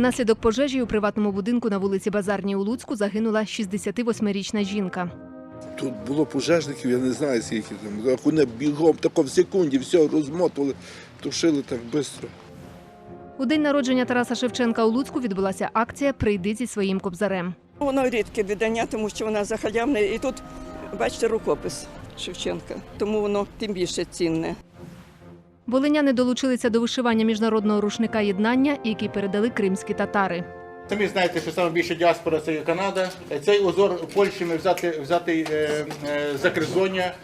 Внаслідок пожежі у приватному будинку на вулиці Базарній у Луцьку загинула 68-річна жінка. Тут було пожежників, я не знаю скільки там. Вони бігом, тако в секунді все розмотували, тушили так швидко. У день народження Тараса Шевченка у Луцьку відбулася акція Прийди зі своїм кобзарем. Воно рідке видання, тому що вона загалявне. І тут, бачите, рукопис Шевченка. Тому воно тим більше цінне. Волиняни долучилися до вишивання міжнародного рушника єднання, який передали кримські татари. Самі знаєте, що найбільша діаспора це Канада. Цей узор Польщі ми взяти, взяти е, е, за Закризоння.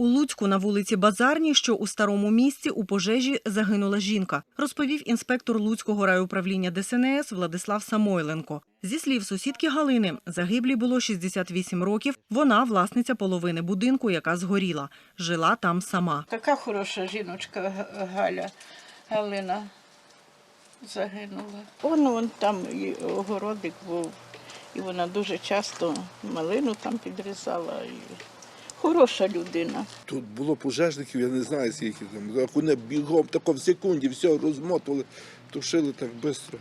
У Луцьку на вулиці Базарній, що у старому місті, у пожежі загинула жінка, розповів інспектор Луцького райуправління ДСНС Владислав Самойленко. Зі слів сусідки Галини, загиблій було 68 років. Вона власниця половини будинку, яка згоріла. Жила там сама. Така хороша жіночка Галя Галина загинула. Он, вон там і огородик був, і вона дуже часто малину там підрізала. Хороша людина. Тут було пожежників, я не знаю скільки там. Так Вони бігом, тако в секунді все розмотували, тушили так швидко.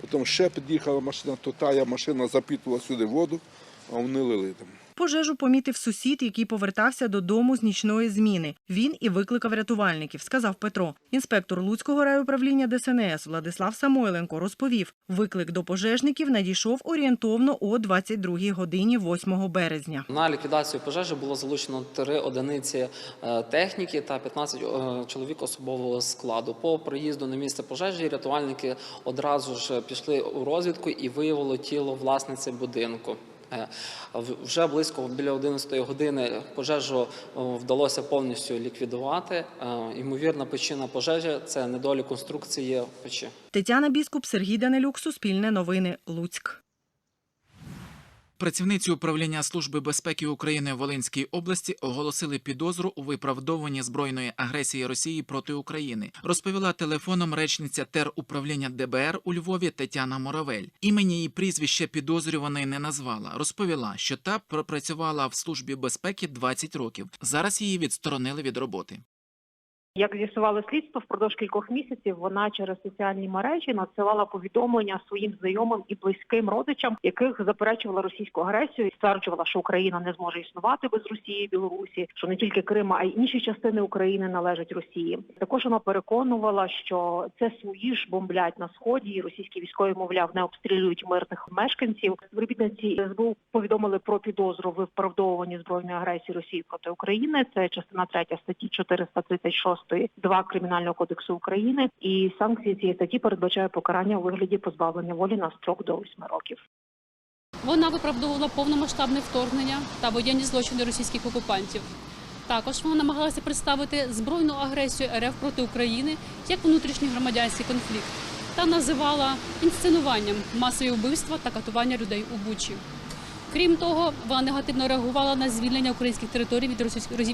Потім ще під'їхала машина, то тая машина запітувала сюди воду, а вони лили там. Пожежу помітив сусід, який повертався додому з нічної зміни. Він і викликав рятувальників, сказав Петро. Інспектор Луцького райуправління ДСНС Владислав Самойленко розповів, виклик до пожежників надійшов орієнтовно о 22 годині 8 березня. На ліквідацію пожежі було залучено три одиниці е, техніки та 15 е, чоловік особового складу. По приїзду на місце пожежі рятувальники одразу ж пішли у розвідку і виявили тіло власниці будинку. Е, Вже близько біля 11 години пожежу вдалося повністю ліквідувати. Е, Ймовірна причина пожежі це недолік конструкції печі. Тетяна Біскуп, Сергій Данилюк, Суспільне новини, Луцьк. Працівниці управління Служби безпеки України в Волинській області оголосили підозру у виправдовуванні збройної агресії Росії проти України. Розповіла телефоном речниця теруправління ДБР у Львові Тетяна Моравель. Імені і прізвище підозрюваної не назвала. Розповіла, що та пропрацювала в службі безпеки 20 років. Зараз її відсторонили від роботи. Як з'ясувало слідство, впродовж кількох місяців вона через соціальні мережі надсилала повідомлення своїм знайомим і близьким родичам, яких заперечувала російську агресію і стверджувала, що Україна не зможе існувати без Росії і Білорусі, що не тільки Крим, а й інші частини України належать Росії. Також вона переконувала, що це свої ж бомблять на сході, і російські військові, мовляв, не обстрілюють мирних мешканців. Співробітниці СБУ повідомили про підозру в виправдовуванні збройної агресії Росії проти України. Це частина 3 статті 436 2 Кримінального кодексу України. І санкції цієї статті передбачає покарання у вигляді позбавлення волі на строк до 8 років. Вона виправдовувала повномасштабне вторгнення та воєнні злочини російських окупантів. Також вона намагалася представити збройну агресію РФ проти України як внутрішній громадянський конфлікт та називала інсценуванням масові вбивства та катування людей у Бучі. Крім того, вона негативно реагувала на звільнення українських територій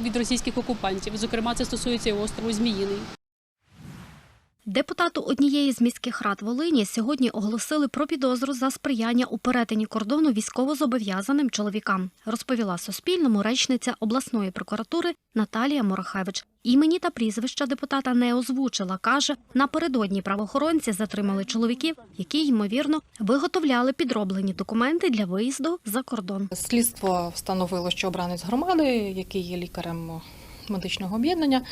від російських окупантів. Зокрема, це стосується і острову Зміїний. Депутату однієї з міських рад Волині сьогодні оголосили про підозру за сприяння у перетині кордону військовозобов'язаним чоловікам, розповіла Суспільному речниця обласної прокуратури Наталія Морахевич. Імені та прізвища депутата не озвучила. каже, напередодні правоохоронці затримали чоловіків, які ймовірно виготовляли підроблені документи для виїзду за кордон. Слідство встановило, що обранець громади, який є лікарем медичного об'єднання,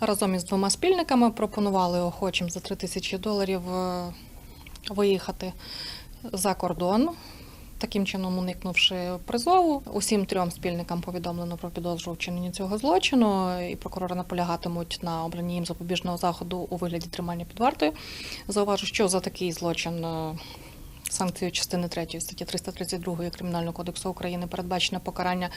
разом із двома спільниками пропонували охочим за 3 тисячі доларів е, виїхати за кордон. Таким чином, уникнувши призову, усім трьом спільникам повідомлено про підозру у вчиненні цього злочину, і прокурори наполягатимуть на обранні їм запобіжного заходу у вигляді тримання під вартою. Зауважу, що за такий злочин е, санкцією частини 3 статті 332 Кримінального кодексу України передбачено покарання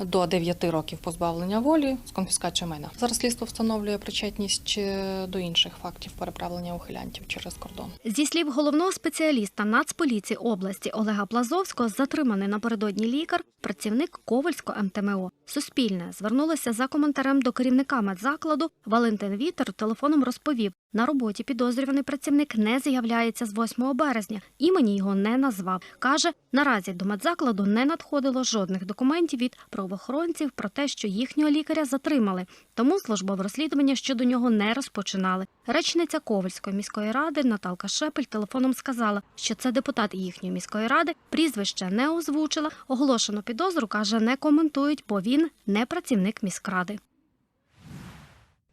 до 9 років позбавлення волі з конфіскацією майна. Зараз слідство встановлює причетність е, до інших фактів переправлення ухилянтів через кордон. Зі слів головного спеціаліста Нацполіції області Олега Плазовського, затриманий напередодні лікар, працівник Ковальського МТМО. Суспільне звернулося за коментарем до керівника медзакладу. Валентин Вітер телефоном розповів, На роботі підозрюваний працівник не з'являється з 8 березня. Імені його не назвав. Каже, наразі до медзакладу не надходило жодних документів від правоохоронців про те, що їхнього лікаря затримали. Тому службове розслідування щодо нього не розпочинали. Речниця Ковальської міської ради Наталка Шепель телефоном сказала, що це депутат їхньої міської ради. Прізвище не озвучила. Оголошену підозру каже, не коментують, бо він не працівник міськради.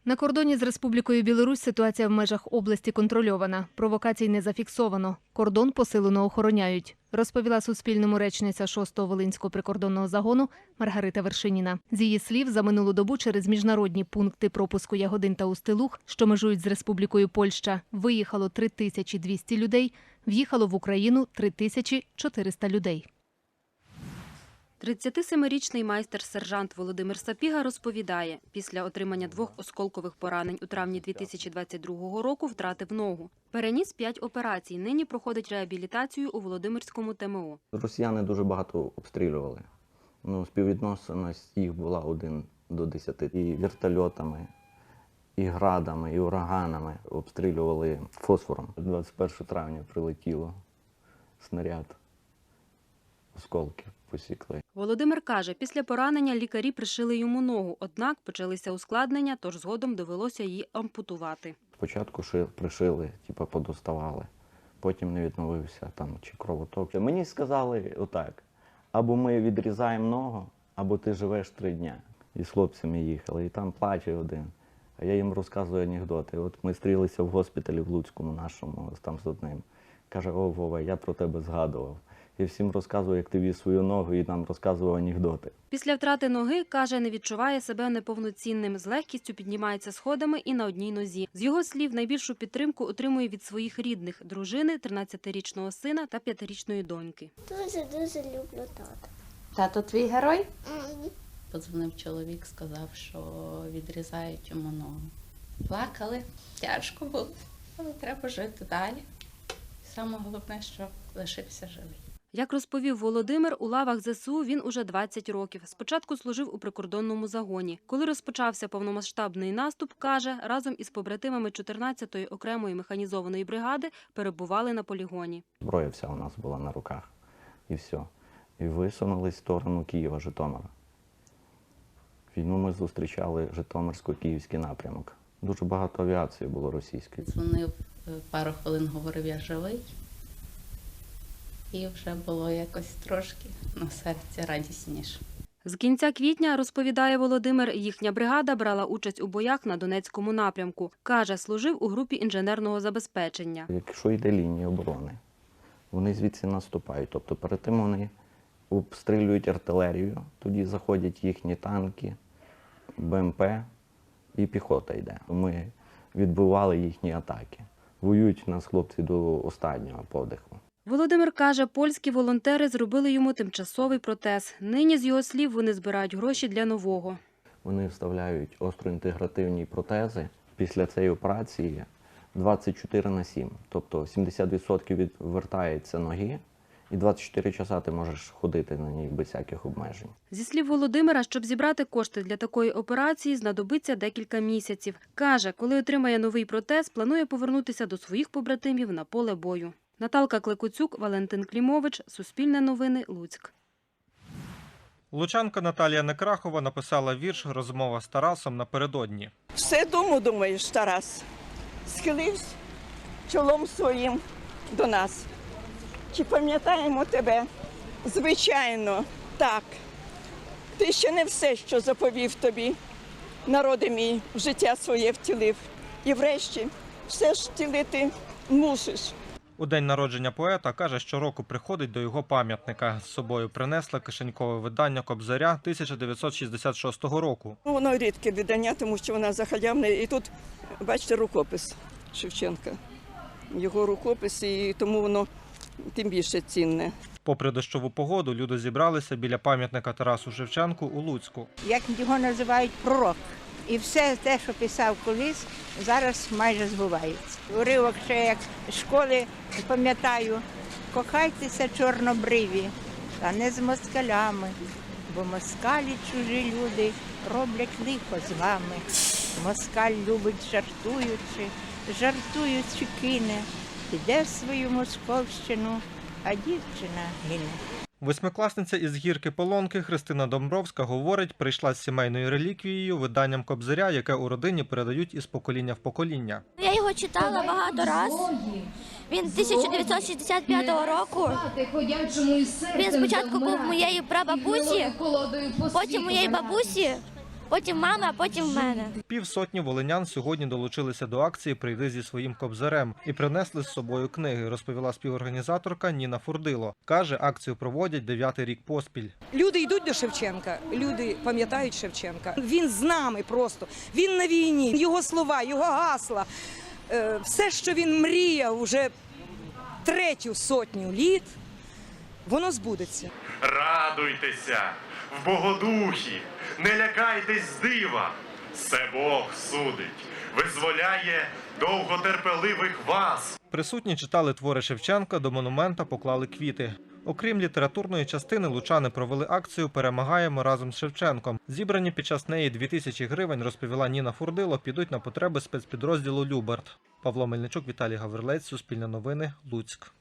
На кордоні з Республікою Білорусь ситуація в межах області контрольована. Провокацій не зафіксовано. Кордон посилено охороняють. Розповіла Суспільному речниця 6-го Волинського прикордонного загону Маргарита Вершиніна. З її слів, за минулу добу через міжнародні пункти пропуску Ягодин та Устилух, що межують з Республікою Польща, виїхало 3200 людей, в'їхало в Україну 3400 людей. 37-річний майстер-сержант Володимир Сапіга розповідає, після отримання двох осколкових поранень у травні 2022 року втратив ногу. Переніс п'ять операцій. Нині проходить реабілітацію у Володимирському ТМО. Росіяни дуже багато обстрілювали. Ну, співвідносеність їх була один до десяти. І вертольотами, і градами, і ураганами обстрілювали фосфором. 21 травня прилетіло снаряд, осколки посікли. Володимир каже, після поранення лікарі пришили йому ногу, однак почалися ускладнення, тож згодом довелося її ампутувати. Спочатку ши- пришили, типу, подоставали, потім не відновився там чи кровоток. Мені сказали отак: або ми відрізаємо ногу, або ти живеш три дня. І з хлопцями їхали, і там плаче один. А я їм розказую анекдоти. От ми стрілися в госпіталі в Луцькому нашому, там з одним. Каже: О, Вова, я про тебе згадував. І всім розказую, як ти віз свою ногу, і нам розказував анекдоти. Після втрати ноги, каже, не відчуває себе неповноцінним. З легкістю піднімається сходами і на одній нозі. З його слів, найбільшу підтримку отримує від своїх рідних – дружини, 13-річного сина та 5-річної доньки. Дуже дуже люблю тата. Тато твій герой? Мгм. Подзвонив чоловік, сказав, що відрізають йому ногу. Плакали, тяжко було, але треба жити далі. Саме головне, що лишився живий. Як розповів Володимир, у лавах ЗСУ він уже 20 років. Спочатку служив у прикордонному загоні. Коли розпочався повномасштабний наступ, каже, разом із побратимами 14-ї окремої механізованої бригади перебували на полігоні. Зброя вся у нас була на руках. І все. І висунулись в сторону Києва, Житомира. Війну ми зустрічали Житомирсько-Київський напрямок. Дуже багато авіації було російської. Дзвонив е, пару хвилин, говорив, я живий. І вже було якось трошки на серці радісніше. З кінця квітня, розповідає Володимир, їхня бригада брала участь у боях на Донецькому напрямку. Каже, служив у групі інженерного забезпечення. Якщо йде лінія оборони, вони звідси наступають. Тобто перед тим вони обстрілюють артилерію, тоді заходять їхні танки, БМП і піхота йде. Ми відбивали їхні атаки. Воюють у нас хлопці до останнього подиху. Володимир каже, польські волонтери зробили йому тимчасовий протез. Нині, з його слів, вони збирають гроші для нового. Вони вставляють остроінтегративні протези після цієї операції 24 на 7. Тобто 70% відвертається ноги, і 24 часа ти можеш ходити на ній без всяких обмежень. Зі слів Володимира, щоб зібрати кошти для такої операції, знадобиться декілька місяців. Каже, коли отримає новий протез, планує повернутися до своїх побратимів на поле бою. Наталка Клекуцюк, Валентин Клімович, Суспільне новини, Луцьк. Лучанка Наталія Некрахова написала вірш Розмова з Тарасом напередодні. Все дому думаєш, Тарас. Схилився чолом своїм до нас. Чи пам'ятаємо тебе? Звичайно, так. Ти ще не все, що заповів тобі, народи мій, в життя своє втілив. І врешті все ж втілити мусиш. У день народження поета каже, що року приходить до його пам'ятника. З собою принесла кишенькове видання Кобзаря 1966 року. Ну, Воно рідке видання, тому що вона захалявне. І тут, бачите, рукопис Шевченка. Його рукопис, і тому воно тим більше цінне. Попри дощову погоду, люди зібралися біля пам'ятника Тарасу Шевченку у Луцьку. як його називають пророк. І все те, що писав колись, зараз майже збувається. Уривок ще як з школи пам'ятаю, кохайтеся чорнобриві, та не з москалями, бо москалі чужі люди роблять лихо з вами. Москаль любить жартуючи, жартують чи кине, іде в свою Московщину, а дівчина гине. Восьмикласниця із гірки Полонки Христина Домбровська говорить, прийшла з сімейною реліквією, виданням Кобзаря, яке у родині передають із покоління в покоління. Я його читала багато разів. Він 1965 року. Він спочатку був моєї прабабусі, потім моєї бабусі, потім мами, а потім в мене. Півсотні волинян сьогодні долучилися до акції Прийди зі своїм кобзарем і принесли з собою книги, розповіла співорганізаторка Ніна Фурдило. Каже, акцію проводять дев'ятий рік поспіль. Люди йдуть до Шевченка, люди пам'ятають Шевченка. Він з нами просто. Він на війні, його слова, його гасла. Е, Все, що він мріяв уже третю сотню літ, воно збудеться. Радуйтеся Богодухі, не лякайтесь дива, все Бог судить, визволяє довготерпеливих вас. Присутні читали твори Шевченка, до монумента поклали квіти. Окрім літературної частини, лучани провели акцію Перемагаємо разом з Шевченком. Зібрані під час неї 2000 гривень, розповіла Ніна Фурдило, підуть на потреби спецпідрозділу Люберт. Павло Мельничук, Віталій Гаврилець, Суспільне новини, Луцьк.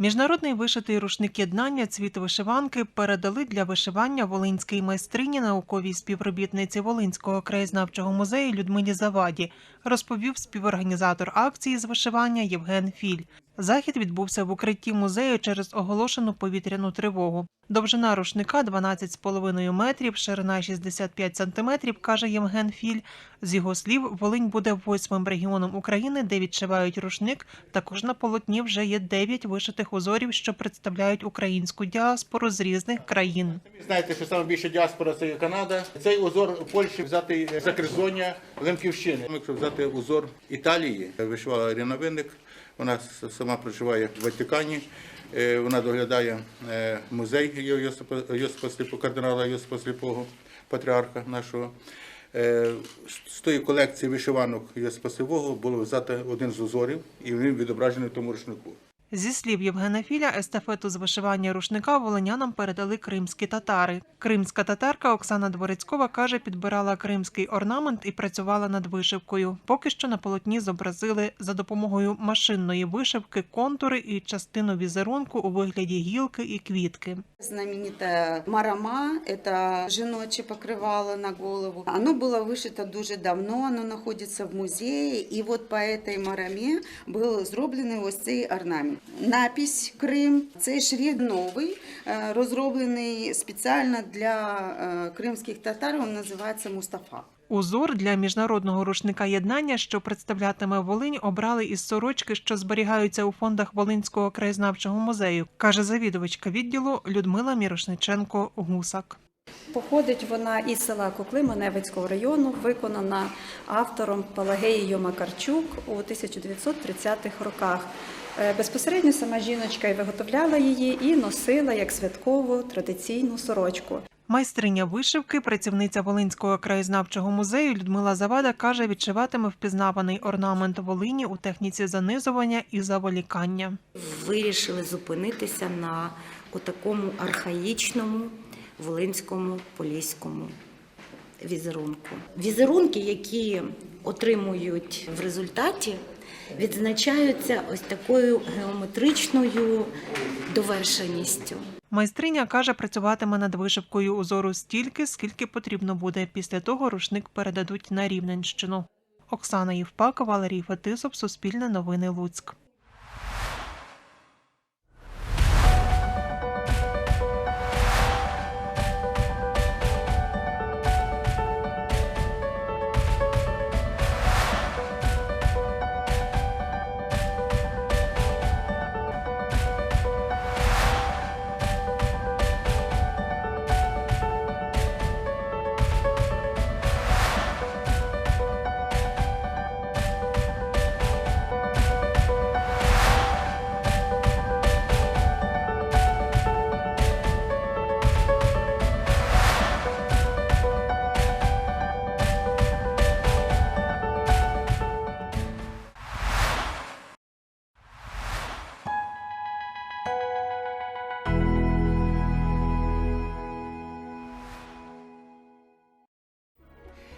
Міжнародний вишитий рушник єднання цвіт вишиванки передали для вишивання волинській майстрині науковій співробітниці Волинського краєзнавчого музею Людмилі Заваді, розповів співорганізатор акції з вишивання Євген Філь. Захід відбувся в укритті музею через оголошену повітряну тривогу. Довжина рушника 12,5 метрів, ширина 65 сантиметрів, каже Євген Філь. З його слів, Волинь буде восьмим регіоном України, де відшивають рушник. Також на полотні вже є дев'ять вишитих узорів, що представляють українську діаспору з різних країн. Знаєте, що саме більше діаспора це Канада. Цей узор в Польщі взяти з Закерзоння, Лемківщини. Якщо взяти узор Італії, вишивала Ірина Винник. Вона сама проживає в Ватикані. Е, Вона доглядає е, музей Йосипа, Сліпого, кардинала Йосипа Сліпого, патріарха нашого. Е, з- тої колекції вишиванок Йосипа Сліпого було взяти один з узорів, і він відображений в тому рушнику. Зі слів Євгена Філя, естафету з вишивання рушника волинянам передали кримські татари. Кримська татарка Оксана Дворецькова каже, підбирала кримський орнамент і працювала над вишивкою. Поки що на полотні зобразили за допомогою машинної вишивки контури і частину візерунку у вигляді гілки і квітки. Знаменитая марама – это жіноче покрывало на голову. Оно было вышито дуже давно, оно знаходиться в музеї. І от по этой марамі був зроблений ось цей орнамент. Напись Крим – цей шрифт новий, е, розроблений спеціально для е, кримських татар, він називається Мустафа. Узор для міжнародного рушника єднання, що представлятиме Волинь, обрали із сорочки, що зберігаються у фондах Волинського краєзнавчого музею, каже завідувачка відділу Людмила Мірошниченко Гусак. Походить вона із села Кукли Маневицького району, виконана автором Пелагеєю Макарчук у 1930-х роках. Е, Безпосередньо сама жіночка і виготовляла її і носила як святкову традиційну сорочку. Майстриня вишивки, працівниця Волинського краєзнавчого музею Людмила Завада каже, відшиватиме впізнаваний орнамент Волині у техніці занизування і заволікання. вирішили зупинитися на такому архаїчному волинському поліському візерунку. Візерунки, які отримують в результаті, відзначаються ось такою геометричною довершеністю. Майстриня каже, працюватиме над вишивкою узору стільки, скільки потрібно буде. Після того рушник передадуть на Рівненщину. Оксана Євпак, Валерій Фетисов, Суспільне новини Луцьк.